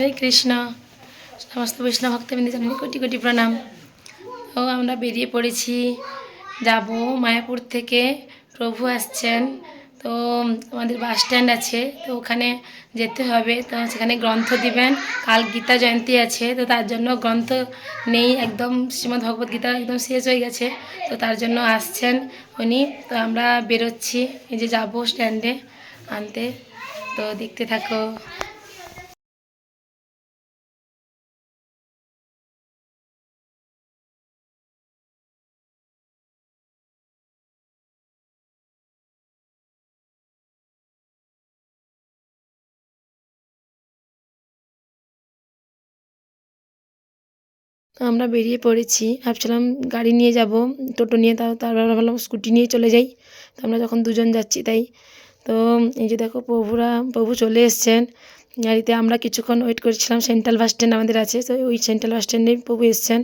হরে কৃষ্ণ। সমস্ত বৈষ্ণব ভক্তবৃন্দ জানাই কোটি কোটি প্রণাম। ও আমরা বেরিয়ে পড়েছি। যাব মায়াপুর থেকে প্রভু আসছেন। তো আমাদের বাস স্ট্যান্ড আছে, তো ওখানে যেতে হবে। তো সেখানে গ্রন্থ দিবেন। কাল গীতা জয়ন্তী আছে, তো তার জন্য গ্রন্থ নেই একদম। শ্রীমদ্ ভগবত গীতা একদম শেষ হয়ে গেছে, তো তার জন্য আসছেন উনি। তো আমরা বেরোচ্ছি, এই যে যাব স্ট্যান্ডে আনতে। তো দেখতে থাকো। আমরা বেরিয়ে পড়েছি। ভাবছিলাম গাড়ি নিয়ে যাব, টোটো নিয়ে, তাও তারপর ভাবলাম স্কুটি নিয়ে চলে যাই। তো আমরা যখন দুজন যাচ্ছি তাই, তো এই যে দেখো প্রভুরা, প্রভু চলে এসছেন। গাড়িতে আমরা কিছুক্ষণ ওয়েট করছিলাম সেন্ট্রাল বাস স্ট্যান্ড আমাদের আছে, তো ওই সেন্ট্রাল বাস স্ট্যান্ডেই প্রভু এসছেন।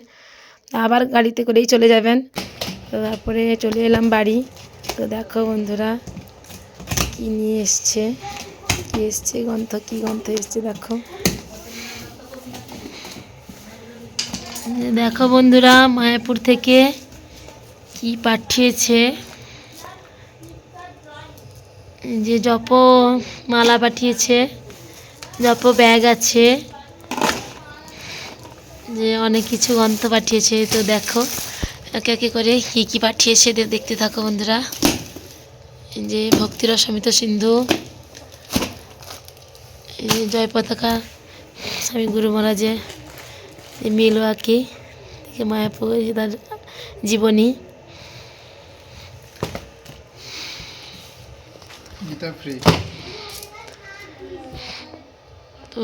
আবার গাড়িতে করেই চলে যাবেন। তো তারপরে চলে এলাম বাড়ি। তো দেখো বন্ধুরা, কী নিয়ে এসছে, কী এসছে গ্রন্থ কী গ্রন্থ এসছে, দেখো। দেখো বন্ধুরা, মায়াপুর থেকে কি পাঠিয়েছে? যে জপ মালা পাঠিয়েছে, জপ ব্যাগ আছে, যে অনেক কিছু গ্রন্থ পাঠিয়েছে তো দেখো, একে একে করে কী কী পাঠিয়েছে দেখতে থাকো বন্ধুরা। যে ভক্তির অসমিত সিন্ধু জয় পতাকা, স্বামী গুরু মহারাজে মিলওয়াকি থেকে মায়াপুর তার জীবনী তো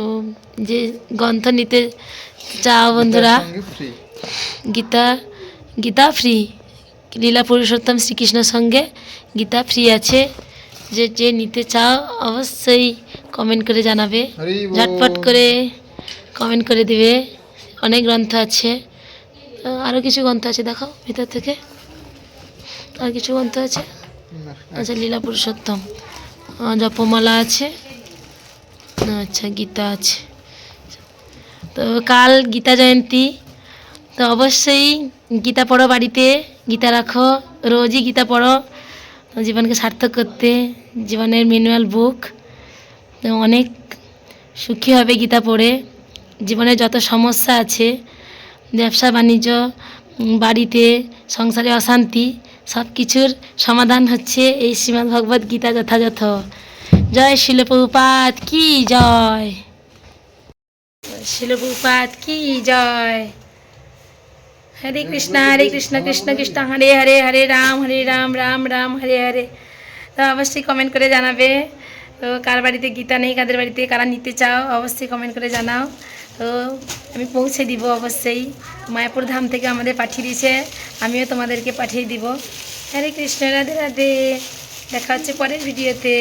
যে গ্রন্থ নিতে চাও বন্ধুরা গীতা গীতা ফ্রি লীলা পুরুষোত্তম শ্রীকৃষ্ণের সঙ্গে গীতা ফ্রি আছে। যে যে নিতে চাও অবশ্যই কমেন্ট করে জানাবে। ঝটপট করে কমেন্ট করে দিবে। অনেক গ্রন্থ আছে। আরও কিছু গ্রন্থ আছে, দেখাও ভিতর থেকে। আর কিছু গ্রন্থ আছে? আচ্ছা লীলা পুরুষোত্তম। জপমালা আছে। আচ্ছা গীতা আছে। তো কাল গীতা জয়ন্তী। তো অবশ্যই গীতা পড়ো বাড়িতে, গীতা রাখো, রোজই গীতা পড়ো। জীবনকে সার্থক করতে, জীবনের ম্যানুয়াল বুক তো অনেক সুখী হবে গীতা পড়ে। জীবনে যত সমস্যা আছে, ব্যবসা, বাণিজ্য বাড়িতে, সংসারে অশান্তি সব কিছুর সমাধান হচ্ছে এই শ্রীমদ্ ভগবত গীতা যথাযথ। জয় শিলপ্রপাত কি জয়? শিলপ্রপাত কি জয়? হরে কৃষ্ণ হরে কৃষ্ণ কৃষ্ণ কৃষ্ণ, হরে হরে হরে রাম হরে রাম রাম রাম, হরে হরে। তো অবশ্যই কমেন্ট করে জানাবে। তো কার বাড়িতে গীতা নেই, কাদের বাড়িতে কারা নিতে চাও, অবশ্যই কমেন্ট করে জানাও। তো আমি পৌঁছে দিব অবশ্যই। মায়াপুর ধাম থেকে আমাদের পাঠিয়ে দিয়েছে, আমিও তোমাদেরকে পাঠিয়ে দিব। হরে কৃষ্ণ, রাধে রাধে। দেখা হচ্ছে পরের ভিডিওতে